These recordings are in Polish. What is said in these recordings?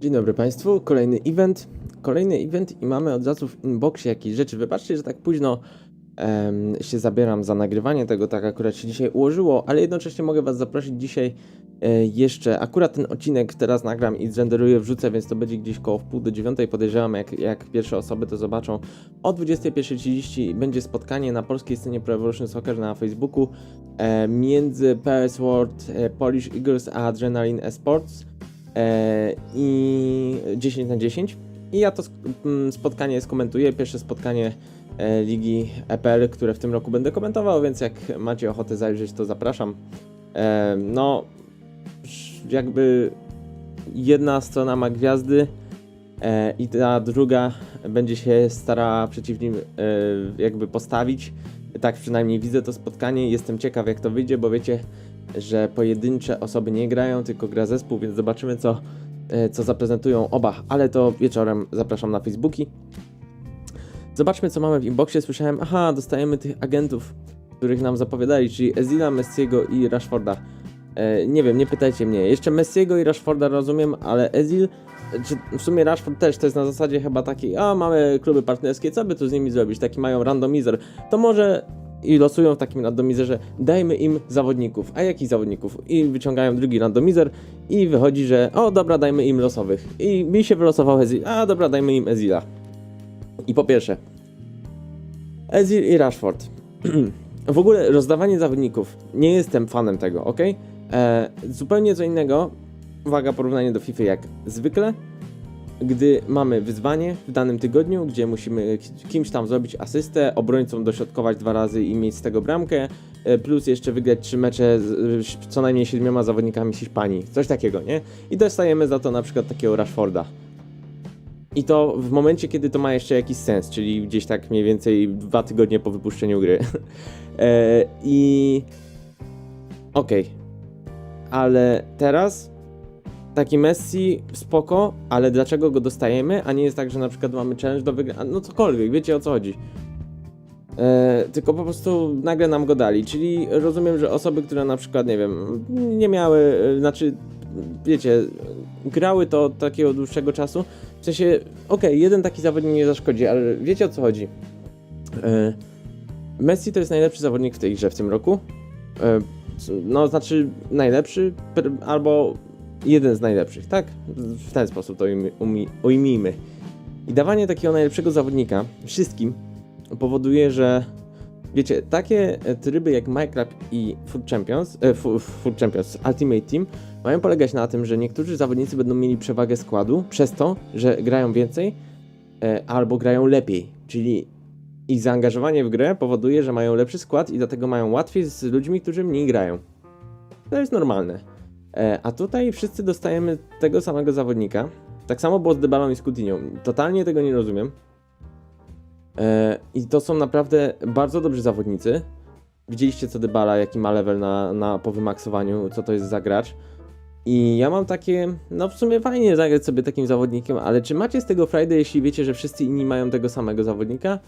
Dzień dobry Państwu, kolejny event. Kolejny event i mamy od razu w inboxie jakieś rzeczy. Wybaczcie, że tak późno em, się zabieram za nagrywanie tego, tak akurat się dzisiaj ułożyło, ale jednocześnie mogę Was zaprosić dzisiaj e, jeszcze, akurat ten odcinek teraz nagram i zrenderuję, wrzucę, więc to będzie gdzieś koło wpół do dziewiątej, podejrzewam, jak, jak pierwsze osoby to zobaczą. O 21.30 będzie spotkanie na polskiej scenie Pro Evolution Soccer na Facebooku e, między PS World, e, Polish Eagles a Adrenaline Esports i 10 na 10. I ja to spotkanie skomentuję. Pierwsze spotkanie e, Ligi EPL, które w tym roku będę komentował, więc jak macie ochotę zajrzeć, to zapraszam. E, no, jakby jedna strona ma gwiazdy e, i ta druga będzie się starała przeciw nim e, jakby postawić. Tak przynajmniej widzę to spotkanie. Jestem ciekaw, jak to wyjdzie, bo wiecie, że pojedyncze osoby nie grają, tylko gra zespół, więc zobaczymy, co, e, co zaprezentują oba. Ale to wieczorem zapraszam na Facebooki. Zobaczmy, co mamy w inboxie. Słyszałem, aha, dostajemy tych agentów, których nam zapowiadali, czyli Ezila, Messiego i Rashforda. E, nie wiem, nie pytajcie mnie. Jeszcze Messiego i Rashforda rozumiem, ale Ezil, czy w sumie Rashford też, to jest na zasadzie chyba taki, a mamy kluby partnerskie, co by tu z nimi zrobić? Taki mają randomizer. To może i losują w takim randomizerze, dajmy im zawodników. A jakich zawodników? I wyciągają drugi randomizer i wychodzi, że o dobra, dajmy im losowych. I mi się wylosował Ezil, a dobra, dajmy im Ezila. I po pierwsze, Ezil i Rashford. w ogóle rozdawanie zawodników, nie jestem fanem tego, ok? E, zupełnie co innego, uwaga, porównanie do FIFA jak zwykle, gdy mamy wyzwanie w danym tygodniu, gdzie musimy kimś tam zrobić asystę, obrońcą dośrodkować dwa razy i mieć z tego bramkę, e, plus jeszcze wygrać trzy mecze z co najmniej siedmioma zawodnikami z Hiszpanii, coś takiego, nie? I dostajemy za to na przykład takiego Rashforda. I to w momencie, kiedy to ma jeszcze jakiś sens, czyli gdzieś tak mniej więcej dwa tygodnie po wypuszczeniu gry. e, I okej. Ale teraz taki Messi spoko, ale dlaczego go dostajemy, a nie jest tak, że na przykład mamy challenge do wygrania, no cokolwiek, wiecie o co chodzi. E, tylko po prostu nagle nam go dali, czyli rozumiem, że osoby, które na przykład, nie wiem, nie miały, e, znaczy, wiecie, grały to od takiego dłuższego czasu, w sensie, okej, jeden taki zawodnik nie zaszkodzi, ale wiecie o co chodzi. E, Messi to jest najlepszy zawodnik w tej grze w tym roku. E, no, znaczy najlepszy, albo jeden z najlepszych, tak? W ten sposób to ujmijmy. I dawanie takiego najlepszego zawodnika wszystkim powoduje, że wiecie, takie tryby jak Minecraft i Food Champions, e, Food Champions Ultimate Team mają polegać na tym, że niektórzy zawodnicy będą mieli przewagę składu przez to, że grają więcej e, albo grają lepiej, czyli ich zaangażowanie w grę powoduje, że mają lepszy skład i dlatego mają łatwiej z ludźmi, którzy mniej grają. To jest normalne. E, a tutaj wszyscy dostajemy tego samego zawodnika. Tak samo było z Dybalą i z Coutinho. Totalnie tego nie rozumiem. E, I to są naprawdę bardzo dobrzy zawodnicy. Widzieliście co Dybala, jaki ma level na, na po wymaksowaniu, co to jest za gracz. I ja mam takie, no w sumie fajnie zagrać sobie takim zawodnikiem, ale czy macie z tego Friday, jeśli wiecie, że wszyscy inni mają tego samego zawodnika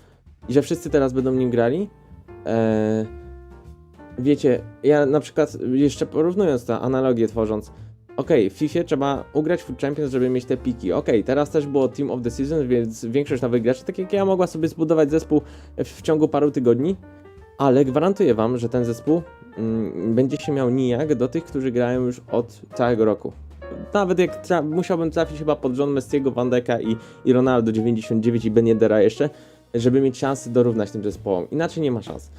i że wszyscy teraz będą nim grali? Eee, wiecie, ja na przykład jeszcze porównując to, analogię tworząc, okej, w FIFA trzeba ugrać Food Champions, żeby mieć te piki. Okej, teraz też było Team of the Season, więc większość nowych graczy, tak jak ja, mogła sobie zbudować zespół w, w ciągu paru tygodni, ale gwarantuję wam, że ten zespół mm, będzie się miał nijak do tych, którzy grają już od całego roku. Nawet jak tra- musiałbym trafić chyba pod rząd Messiego, Van Dijk'a i, i Ronaldo 99 i Ben Yedera jeszcze, żeby mieć szansę dorównać tym zespołom. Inaczej nie ma szans.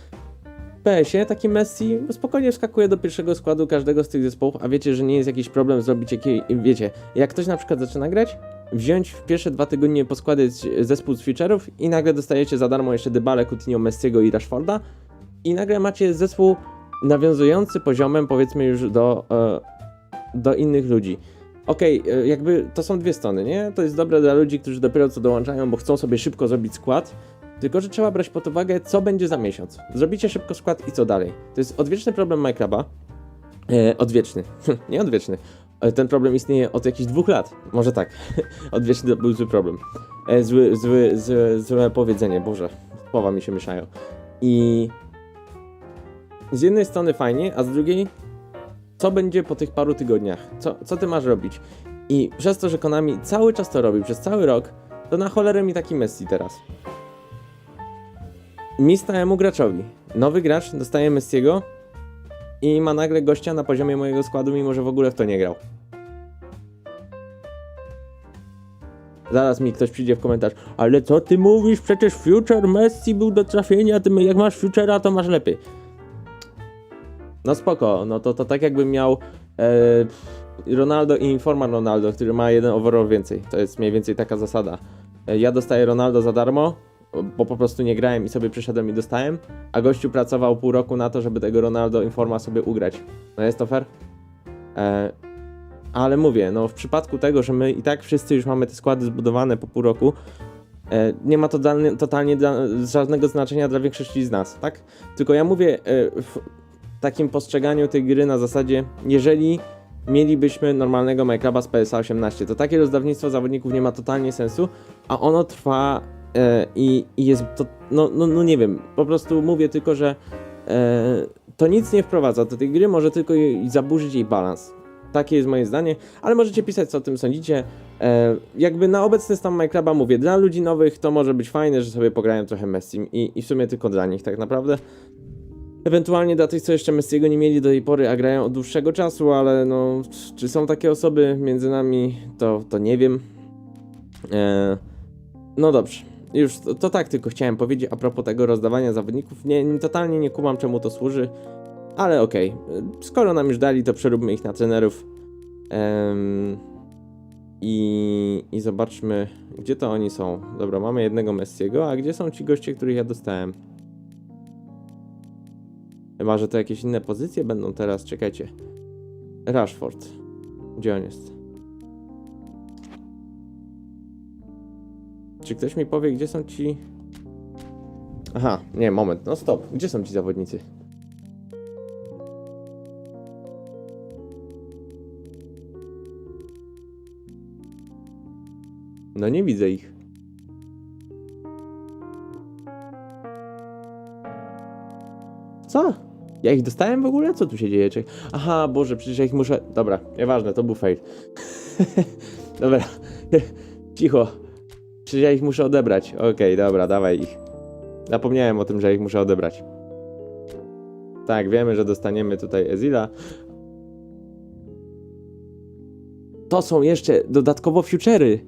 PS-ie taki Messi spokojnie wskakuje do pierwszego składu każdego z tych zespołów, a wiecie, że nie jest jakiś problem zrobić jakiej, wiecie, jak ktoś na przykład zaczyna grać, wziąć w pierwsze dwa tygodnie poskładać zespół z feature'ów i nagle dostajecie za darmo jeszcze Dybale, Coutinho, Messiego i Rashforda i nagle macie zespół nawiązujący poziomem powiedzmy już do, e, do innych ludzi. Okej, e, jakby to są dwie strony, nie? To jest dobre dla ludzi, którzy dopiero co dołączają, bo chcą sobie szybko zrobić skład, tylko że trzeba brać pod uwagę, co będzie za miesiąc. Zrobicie szybko skład i co dalej. To jest odwieczny problem Minecrafta. E, odwieczny, nie odwieczny. E, Ten problem istnieje od jakichś dwóch lat. Może tak. Odwieczny to był zły problem. E, zły, zły, zły, złe powiedzenie, Boże. Słowa mi się mieszają. I z jednej strony fajnie, a z drugiej co będzie po tych paru tygodniach? Co, co ty masz robić? I przez to, że Konami cały czas to robi, przez cały rok, to na cholerę mi taki Messi teraz. Mi stałemu graczowi. Nowy gracz dostaje Messiego i ma nagle gościa na poziomie mojego składu, mimo że w ogóle w to nie grał. Zaraz mi ktoś przyjdzie w komentarz, ale co ty mówisz? Przecież Future Messi był do trafienia, ty jak masz Future'a, to masz lepiej. No spoko, no to, to tak jakbym miał e, Ronaldo i Informa Ronaldo, który ma jeden overall więcej. To jest mniej więcej taka zasada. E, ja dostaję Ronaldo za darmo, bo po prostu nie grałem i sobie przyszedłem i dostałem, a gościu pracował pół roku na to, żeby tego Ronaldo Informa sobie ugrać. No jest to fair? E, ale mówię, no w przypadku tego, że my i tak wszyscy już mamy te składy zbudowane po pół roku, e, nie ma to totalnie, totalnie dla, żadnego znaczenia dla większości z nas, tak? Tylko ja mówię e, w takim postrzeganiu tej gry na zasadzie, jeżeli mielibyśmy normalnego MyCluba z PSA 18, to takie rozdawnictwo zawodników nie ma totalnie sensu, a ono trwa i, i jest to, no, no, no nie wiem, po prostu mówię tylko, że e, to nic nie wprowadza do tej gry, może tylko jej, zaburzyć jej balans. Takie jest moje zdanie, ale możecie pisać, co o tym sądzicie. E, jakby na obecny stan MyCluba mówię, dla ludzi nowych to może być fajne, że sobie pograją trochę Messi i, i w sumie tylko dla nich tak naprawdę. Ewentualnie dla tych, co jeszcze Messiego nie mieli do tej pory, a grają od dłuższego czasu, ale no, czy są takie osoby między nami, to, to nie wiem. E, no dobrze. Już to, to tak tylko chciałem powiedzieć a propos tego rozdawania zawodników. Nie, nie, totalnie nie kumam czemu to służy, ale okej. E, Skoro nam już dali, to przeróbmy ich na trenerów. Em, i, I zobaczmy, gdzie to oni są. Dobra, mamy jednego Messiego, a gdzie są ci goście, których ja dostałem? Chyba, że to jakieś inne pozycje będą teraz, czekajcie. Rashford. Gdzie on jest? Czy ktoś mi powie, gdzie są ci... Aha, nie, moment, no stop. Gdzie są ci zawodnicy? No nie widzę ich. Co? Ja ich dostałem w ogóle? Co tu się dzieje? Aha, Boże, przecież ja ich muszę... Dobra, nieważne, to był fail. dobra, cicho. Przecież ja ich muszę odebrać. Okej, dobra, dawaj ich. Zapomniałem o tym, że ich muszę odebrać. Tak, wiemy, że dostaniemy tutaj Ezila. To są jeszcze dodatkowo future'y.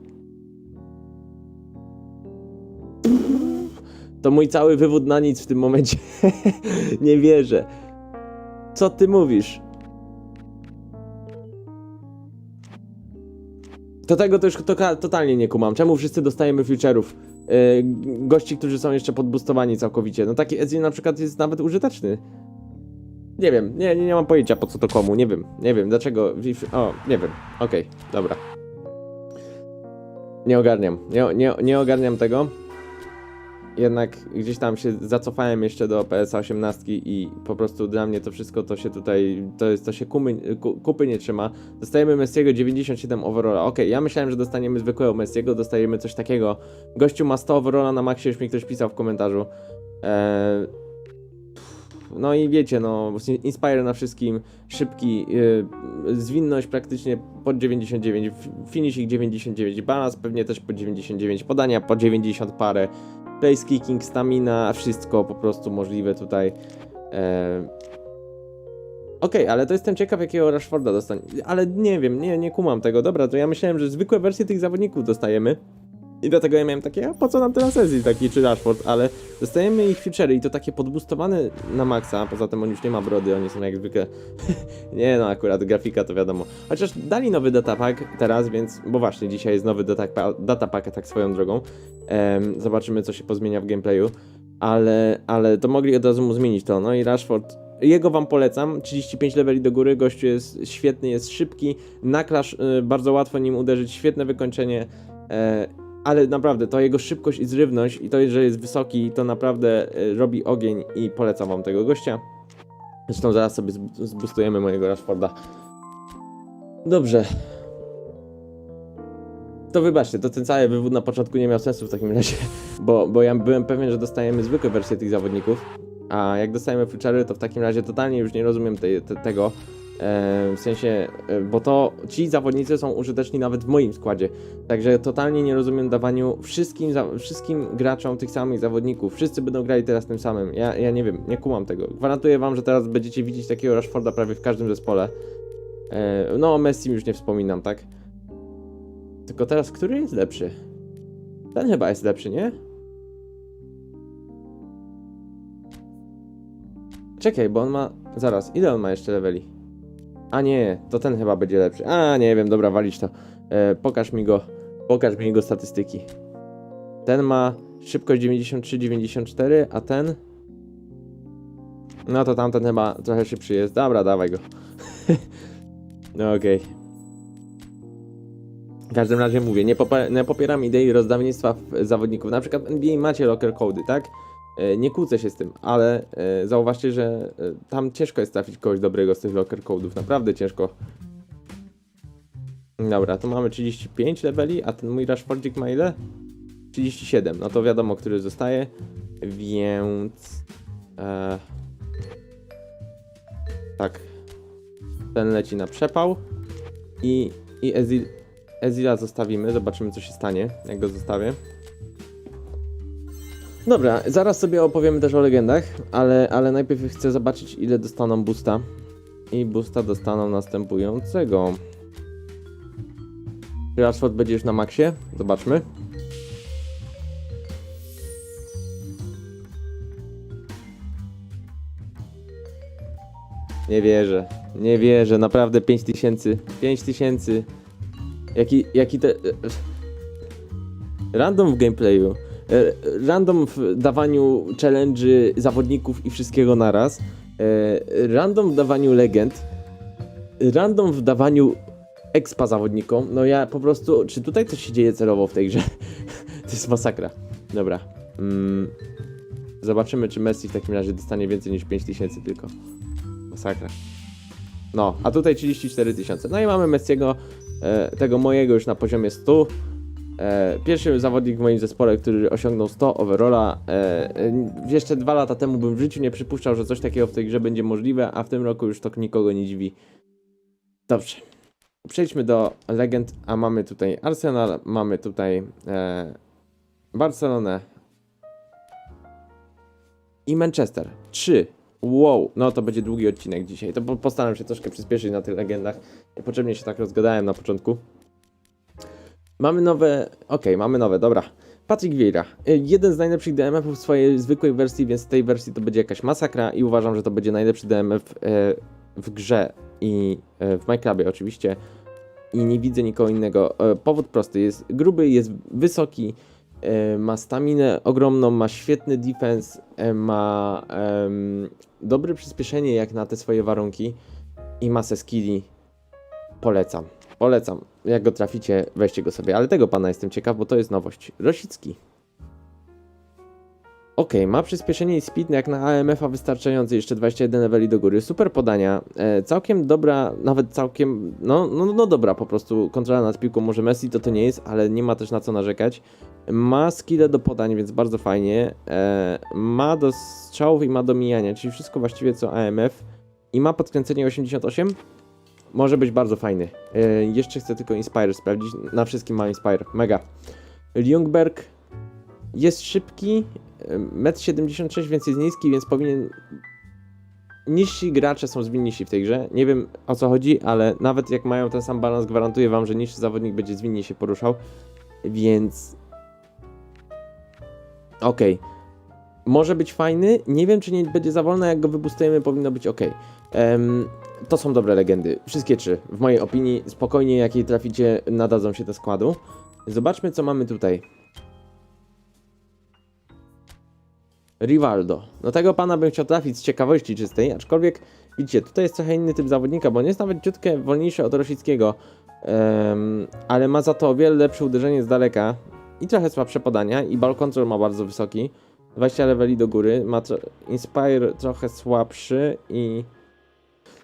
To mój cały wywód na nic w tym momencie. Nie wierzę. Co ty mówisz? To tego to już to, totalnie nie kumam. Czemu wszyscy dostajemy future'ów? Yy, gości, którzy są jeszcze podboostowani całkowicie. No taki Ezreal na przykład jest nawet użyteczny. Nie wiem, nie, nie, nie mam pojęcia po co to komu, nie wiem, nie wiem dlaczego. O, nie wiem, okej, dobra. Nie ogarniam, nie, nie, nie ogarniam tego jednak gdzieś tam się zacofałem jeszcze do PS 18 i po prostu dla mnie to wszystko to się tutaj, to, jest, to się kumy, ku, kupy nie trzyma. Dostajemy Messiego 97 overalla. Ok, ja myślałem, że dostaniemy zwykłego Messiego, dostajemy coś takiego. Gościu ma 100 overalla na maksie, już mi ktoś pisał w komentarzu. Eee, no i wiecie, no, Inspire na wszystkim, szybki, yy, zwinność praktycznie pod 99, finishing 99, balans pewnie też po 99, podania po 90 parę, place kicking, stamina, wszystko po prostu możliwe tutaj. E... Okej, okay, ale to jestem ciekaw, jakiego Rashforda dostanie. Ale nie wiem, nie, nie kumam tego. Dobra, to ja myślałem, że zwykłe wersje tych zawodników dostajemy. I dlatego ja miałem takie, a po co nam teraz Ezil taki czy Rashford, ale dostajemy ich feature'y i to takie podboostowane na maksa, poza tym on już nie ma brody, oni są jak zwykle, nie no akurat grafika to wiadomo, chociaż dali nowy datapack teraz, więc, bo właśnie dzisiaj jest nowy datapack, tak swoją drogą, zobaczymy co się pozmienia w gameplayu, ale, ale to mogli od razu mu zmienić to, no i Rashford jego wam polecam, 35 leveli do góry, gościu jest świetny, jest szybki, na clash y, bardzo łatwo nim uderzyć, świetne wykończenie, y, ale naprawdę to jego szybkość i zrywność i to, że jest wysoki, to naprawdę y, robi ogień i polecam wam tego gościa. Zresztą zaraz sobie zbustujemy mojego Rashforda. Dobrze. To wybaczcie, to ten cały wywód na początku nie miał sensu w takim razie, bo, bo ja byłem pewien, że dostajemy zwykłe wersje tych zawodników, a jak dostajemy feature'y, to w takim razie totalnie już nie rozumiem te, te, tego, w sensie, e, bo to ci zawodnicy są użyteczni nawet w moim składzie. Także totalnie nie rozumiem dawaniu wszystkim, wszystkim graczom tych samych zawodników. Wszyscy będą grali teraz tym samym. Ja, ja nie wiem, nie kumam tego. Gwarantuję wam, że teraz będziecie widzieć takiego Rashforda prawie w każdym zespole. E, no, o Messi już nie wspominam, tak? Tylko teraz, który jest lepszy? Ten chyba jest lepszy, nie? Czekaj, bo on ma. Zaraz, ile on ma jeszcze leveli? A nie, to ten chyba będzie lepszy. A nie wiem, dobra, walić to. E, pokaż mi go. Pokaż mi jego statystyki. Ten ma szybkość 93-94, a ten. No to tamten chyba trochę szybszy jest. Dobra, dawaj go. no okej. W każdym razie mówię, nie, popa- nie popieram idei rozdawnictwa zawodników. Na przykład NBA macie locker cody, tak? E, Nie kłócę się z tym, ale e, zauważcie, że e, tam ciężko jest trafić kogoś dobrego z tych locker code'ów. Naprawdę ciężko. Dobra, tu mamy 35 leveli, a ten mój Rashfordzik ma ile? 37. No to wiadomo, który zostaje. Więc... E, tak. Ten leci na przepał. I, i Ezil, Ezila zostawimy. Zobaczymy, co się stanie, jak go zostawię. Dobra, zaraz sobie opowiemy też o legendach, ale, ale najpierw chcę zobaczyć, ile dostaną boosta. I boosta dostaną następującego. Czy Rashford będzie już na maksie? Zobaczmy. Nie wierzę, nie wierzę, naprawdę 5000, 5000. Jaki, jaki te... Random w gameplayu, random w dawaniu challenge'y zawodników i wszystkiego naraz, e, random w dawaniu legend, random w dawaniu expa zawodnikom, no ja po prostu, czy tutaj coś się dzieje celowo w tej grze? to jest masakra. Dobra. Mm. Zobaczymy, czy Messi w takim razie dostanie więcej niż 5000 tylko. Masakra. No, a tutaj 34 tysiące. No i mamy Messiego, e, tego mojego już na poziomie 100. E, pierwszy zawodnik w moim zespole, który osiągnął 100 overalla. E, e, jeszcze dwa lata temu bym w życiu nie przypuszczał, że coś takiego w tej grze będzie możliwe, a w tym roku już to nikogo nie dziwi. Dobrze. Przejdźmy do legend, a mamy tutaj Arsenal, mamy tutaj e, Barcelonę i Manchester. Trzy. Wow, no to będzie długi odcinek dzisiaj. To po- postaram się troszkę przyspieszyć na tych legendach. Niepotrzebnie się tak rozgadałem na początku. Mamy nowe. Okej, mamy nowe, dobra. Patrick Vieira. Y, Jeden z najlepszych DMF-ów w swojej zwykłej wersji, więc w tej wersji to będzie jakaś masakra i uważam, że to będzie najlepszy DMF e, w grze i e, w MyClubie oczywiście. I nie widzę nikogo innego. E, Powód prosty, jest gruby, jest wysoki, ma staminę ogromną, ma świetny defense, ma em, dobre przyspieszenie jak na te swoje warunki i masę skilli. Polecam. Polecam. Jak go traficie, weźcie go sobie. Ale tego pana jestem ciekaw, bo to jest nowość. Rosicki. Okej, ma przyspieszenie i speed jak na AMF-a wystarczający, jeszcze 21 leveli do góry, super podania, e, całkiem dobra, nawet całkiem, no, no, no dobra po prostu, kontrola nad piłką, może Messi to to nie jest, ale nie ma też na co narzekać. Ma skille do podań, więc bardzo fajnie, e, ma do strzałów i ma do mijania, czyli wszystko właściwie co AMF i ma podkręcenie 88, może być bardzo fajny. E, jeszcze chcę tylko Inspire sprawdzić, na wszystkim ma Inspire, mega. Ljungberg jest szybki, 1,76 m, więc jest niski, więc powinien. Niżsi gracze są zwinniejsi w tej grze. Nie wiem o co chodzi, ale nawet jak mają ten sam balans, gwarantuję wam, że niższy zawodnik będzie zwinnie się poruszał. Więc. Okej. Może być fajny. Nie wiem, czy nie będzie za wolno. Jak go wybustujemy, powinno być ok. Em, to są dobre legendy. Wszystkie trzy. W mojej opinii, spokojnie, jak traficie, nadadzą się do składu. Zobaczmy, co mamy tutaj. Rivaldo. No tego pana bym chciał trafić z ciekawości czystej, aczkolwiek widzicie, tutaj jest trochę inny typ zawodnika, bo on jest nawet ciutkę wolniejszy od Rosickiego, em, ale ma za to o wiele lepsze uderzenie z daleka i trochę słabsze podania i ball control ma bardzo wysoki, 20 leveli do góry, ma tro Inspire trochę słabszy i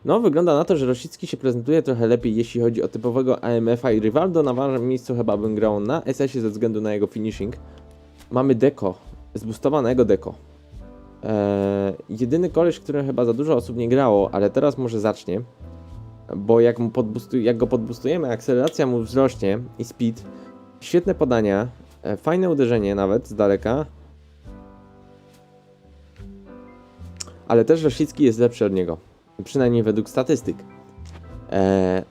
no wygląda na to, że Rosicki się prezentuje trochę lepiej jeśli chodzi o typowego AMF-a i Rivaldo na ważnym miejscu chyba bym grał na SS-ie ze względu na jego finishing. Mamy Deko, zbustowanego Deko. Eee, jedyny koleś, którym chyba za dużo osób nie grało, ale teraz może zacznie. bo jak, mu jak go podbustujemy, akceleracja mu wzrośnie i speed, świetne podania, e, fajne uderzenie nawet z daleka, ale też Rosicki jest lepszy od niego, przynajmniej według statystyk. E,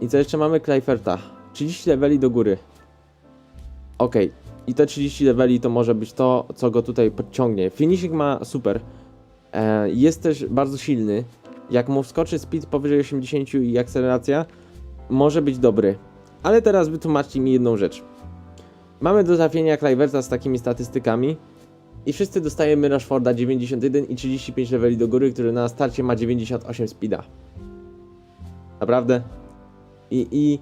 I co jeszcze mamy? Kleiferta, 30 leveli do góry. Okej, i te 30 leveli to może być to, co go tutaj podciągnie. Finishing ma super. E, jest też bardzo silny. Jak mu wskoczy speed powyżej 80 i akceleracja, może być dobry. Ale teraz wytłumaczcie mi jedną rzecz. Mamy do trafienia Cliversa z takimi statystykami i wszyscy dostajemy Rashforda 91 i 35 leveli do góry, który na starcie ma 98 speeda. Naprawdę? I, I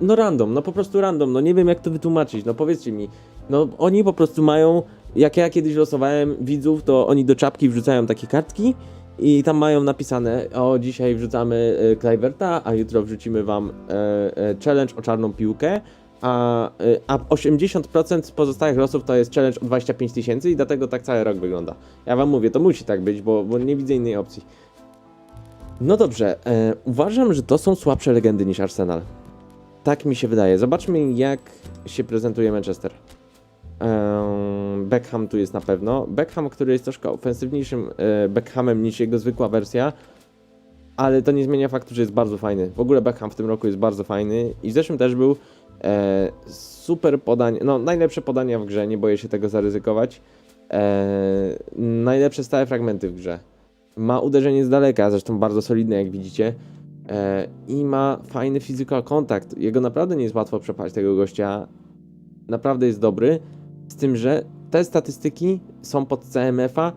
no random, no po prostu random, no nie wiem jak to wytłumaczyć, no powiedzcie mi. No oni po prostu mają, jak ja kiedyś losowałem widzów, to oni do czapki wrzucają takie kartki i tam mają napisane, o dzisiaj wrzucamy e, Cliverta, a jutro wrzucimy wam e, e, challenge o czarną piłkę, a, e, a 80% z pozostałych losów to jest challenge o 25 tysięcy i dlatego tak cały rok wygląda. Ja wam mówię, to musi tak być, bo, bo nie widzę innej opcji. No dobrze, e, uważam, że to są słabsze legendy niż Arsenal. Tak mi się wydaje. Zobaczmy, jak się prezentuje Manchester. Ehm, Beckham tu jest na pewno. Beckham, który jest troszkę ofensywniejszym e, Beckhamem niż jego zwykła wersja, ale to nie zmienia faktu, że jest bardzo fajny. W ogóle Beckham w tym roku jest bardzo fajny i w zeszłym też był e, super podanie, no najlepsze podania w grze, nie boję się tego zaryzykować. E, najlepsze stałe fragmenty w grze. Ma uderzenie z daleka, zresztą bardzo solidne, jak widzicie. E, I ma fajny physical contact. Jego naprawdę nie jest łatwo przepaść tego gościa. Naprawdę jest dobry. Z tym, że te statystyki są pod CMF-a.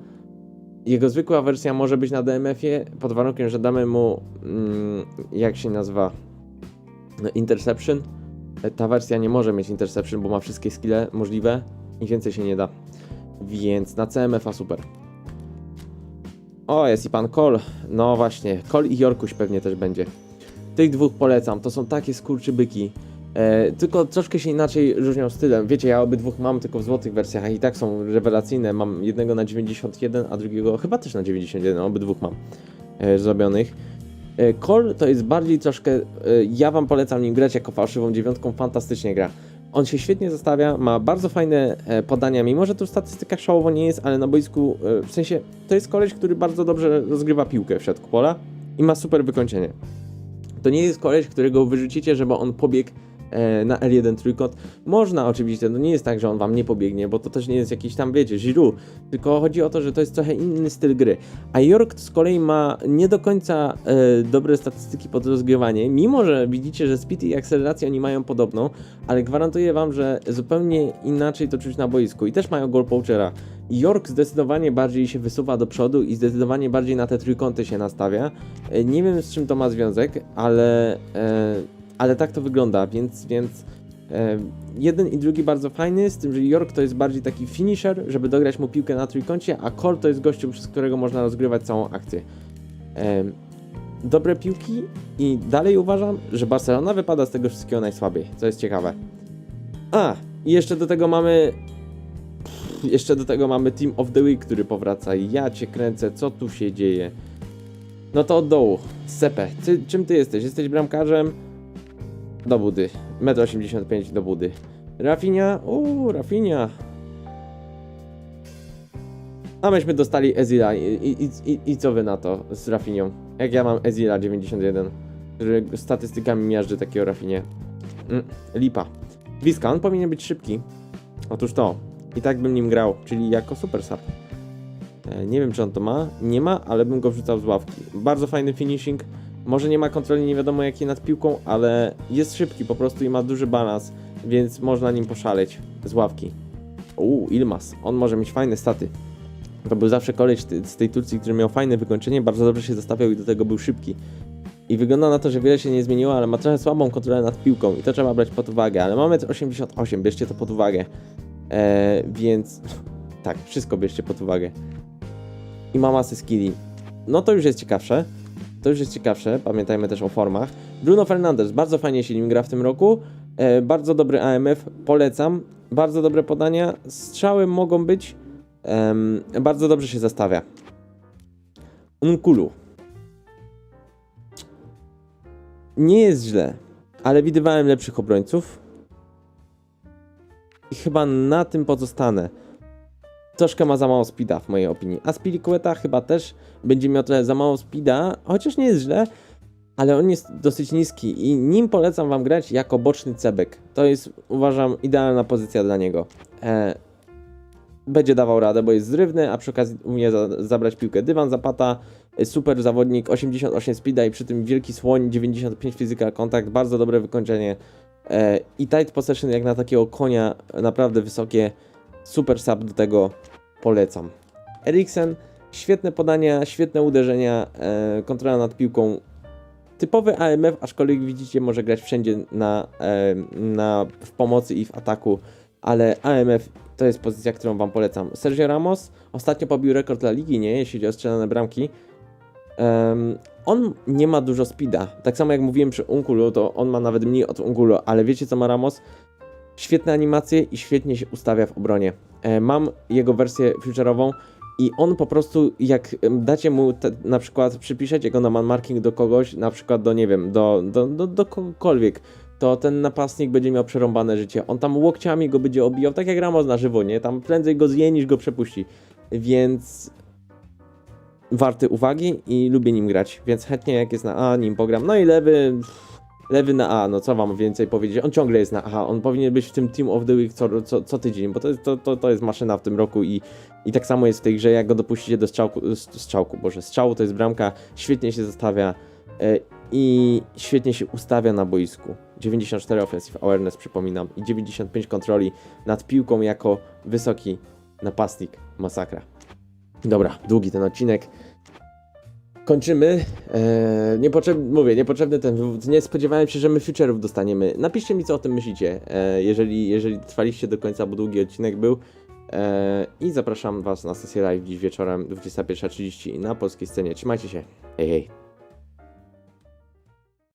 Jego zwykła wersja może być na DMF-ie pod warunkiem, że damy mu mm, jak się nazywa No, interception. Ta wersja nie może mieć interception, bo ma wszystkie skille możliwe i więcej się nie da. Więc na CMF-a super. O, jest i pan Kol. No właśnie, Kol i Jorkuś pewnie też będzie. Tych dwóch polecam, to są takie skurczybyki. E, tylko troszkę się inaczej różnią stylem. Wiecie, ja obydwóch mam tylko w złotych wersjach i tak są rewelacyjne. Mam jednego na 91, a drugiego chyba też na 91, obydwóch mam e, zrobionych. E, Kol to jest bardziej troszkę. E, ja wam polecam nim grać jako fałszywą dziewiątką, fantastycznie gra. On się świetnie zostawia, ma bardzo fajne e, podania, mimo że tu w statystykach szałowo nie jest, ale na boisku, w sensie, to jest koleś, który bardzo dobrze rozgrywa piłkę w środku pola i ma super wykończenie. To nie jest koleś, którego wyrzucicie, żeby on pobiegł na L1 trójkąt. Można oczywiście, to nie jest tak, że on wam nie pobiegnie, bo to też nie jest jakiś tam, wiecie, Giroud, tylko chodzi o to, że to jest trochę inny styl gry. A York z kolei ma nie do końca e, dobre statystyki pod rozgrywanie, mimo że widzicie, że speed i akceleracja oni mają podobną, ale gwarantuję wam, że zupełnie inaczej to czuć na boisku i też mają goal poachera. York zdecydowanie bardziej się wysuwa do przodu i zdecydowanie bardziej na te trójkąty się nastawia. E, Nie wiem z czym to ma związek, ale, e, ale tak to wygląda, więc, więc e, jeden i drugi bardzo fajny, z tym, że York to jest bardziej taki finisher, żeby dograć mu piłkę na trójkącie, a Cole to jest gościu, przez którego można rozgrywać całą akcję. E, dobre piłki i dalej uważam, że Barcelona wypada z tego wszystkiego najsłabiej, co jest ciekawe. A, i jeszcze do tego mamy jeszcze do tego mamy Team of the Week, który powraca. Ja cię kręcę, co tu się dzieje? No to od dołu. Sepe, ty, czym ty jesteś? Jesteś bramkarzem? Do budy. 1,85 m do budy. Rafinia? Uuu, Rafinia. A myśmy dostali Ezila i, i, i, i co wy na to z Rafinią? Jak ja mam Ezila 91, który statystykami miażdży takiego Rafinie. Mm, lipa. Wiska, on powinien być szybki. Otóż to. I tak bym nim grał, czyli jako super sub. E, Nie wiem, czy on to ma. Nie ma, ale bym go wrzucał z ławki. Bardzo fajny finishing. Może nie ma kontroli nie wiadomo jakiej nad piłką, ale jest szybki po prostu i ma duży balans, więc można nim poszaleć z ławki. Uuu, Ilmas. On może mieć fajne staty. To był zawsze koleś z tej Turcji, który miał fajne wykończenie, bardzo dobrze się zastawiał i do tego był szybki. I wygląda na to, że wiele się nie zmieniło, ale ma trochę słabą kontrolę nad piłką i to trzeba brać pod uwagę. Ale mamy 88, bierzcie to pod uwagę. E, więc tak, wszystko bierzcie pod uwagę. I ma masę skilli. No to już jest ciekawsze. To już jest ciekawsze. Pamiętajmy też o formach. Bruno Fernandes, bardzo fajnie się nim gra w tym roku. E, bardzo dobry AMF, polecam. Bardzo dobre podania. Strzały mogą być. Em, bardzo dobrze się zastawia. Unkulu. nie jest źle, ale widywałem lepszych obrońców. I chyba na tym pozostanę. Troszkę ma za mało speeda w mojej opinii. A Spilicueta chyba też będzie miał trochę za mało speeda, chociaż nie jest źle, ale on jest dosyć niski i nim polecam wam grać jako boczny cebek. To jest, uważam, idealna pozycja dla niego. E, będzie dawał radę, bo jest zrywny, a przy okazji umie za, zabrać piłkę. Dywan Zapata, e, super zawodnik, 88 speeda i przy tym wielki słoń, 95 physical contact, bardzo dobre wykończenie. E, I tight possession jak na takiego konia, naprawdę wysokie. Super sub do tego polecam. Eriksen, świetne podania, świetne uderzenia, e, kontrola nad piłką. Typowy AMF, aczkolwiek widzicie, może grać wszędzie na, e, na, w pomocy i w ataku, ale AMF to jest pozycja, którą Wam polecam. Sergio Ramos ostatnio pobił rekord La Ligi, nie? Jeśli chodzi o strzelane bramki. Em, on nie ma dużo speeda. Tak samo jak mówiłem przy Unkulu, to on ma nawet mniej od Unkulu, ale wiecie co ma Ramos? Świetne animacje i świetnie się ustawia w obronie. E, mam jego wersję future'ową i on po prostu, jak em, dacie mu te, na przykład, przypiszecie go na man marking do kogoś, na przykład do, nie wiem, do, do, do, do kogokolwiek, to ten napastnik będzie miał przerąbane życie. On tam łokciami go będzie obijał, tak jak Ramos na żywo, nie? Tam prędzej go zje niż go przepuści. Więc warty uwagi i lubię nim grać, więc chętnie jak jest na A, nim pogram. No i lewy, lewy na A, no co wam więcej powiedzieć, on ciągle jest na A, on powinien być w tym Team of the Week co, co, co tydzień, bo to, jest- to, to, to jest maszyna w tym roku i, i tak samo jest w tej grze, jak go dopuścicie do strzałku, strzałku, boże, strzału to jest bramka, świetnie się zostawia e, i świetnie się ustawia na boisku. 94 offensive awareness, przypominam, i 95 kontroli nad piłką jako wysoki napastnik, masakra. Dobra, długi ten odcinek. Kończymy. Eee, niepotrzebny, mówię, niepotrzebny ten wywód. Nie spodziewałem się, że my future'ów dostaniemy. Napiszcie mi, co o tym myślicie, eee, jeżeli, jeżeli trwaliście do końca, bo długi odcinek był. Eee, I zapraszam Was na sesję live dziś wieczorem 21.30 na polskiej scenie. Trzymajcie się. Hej, hej.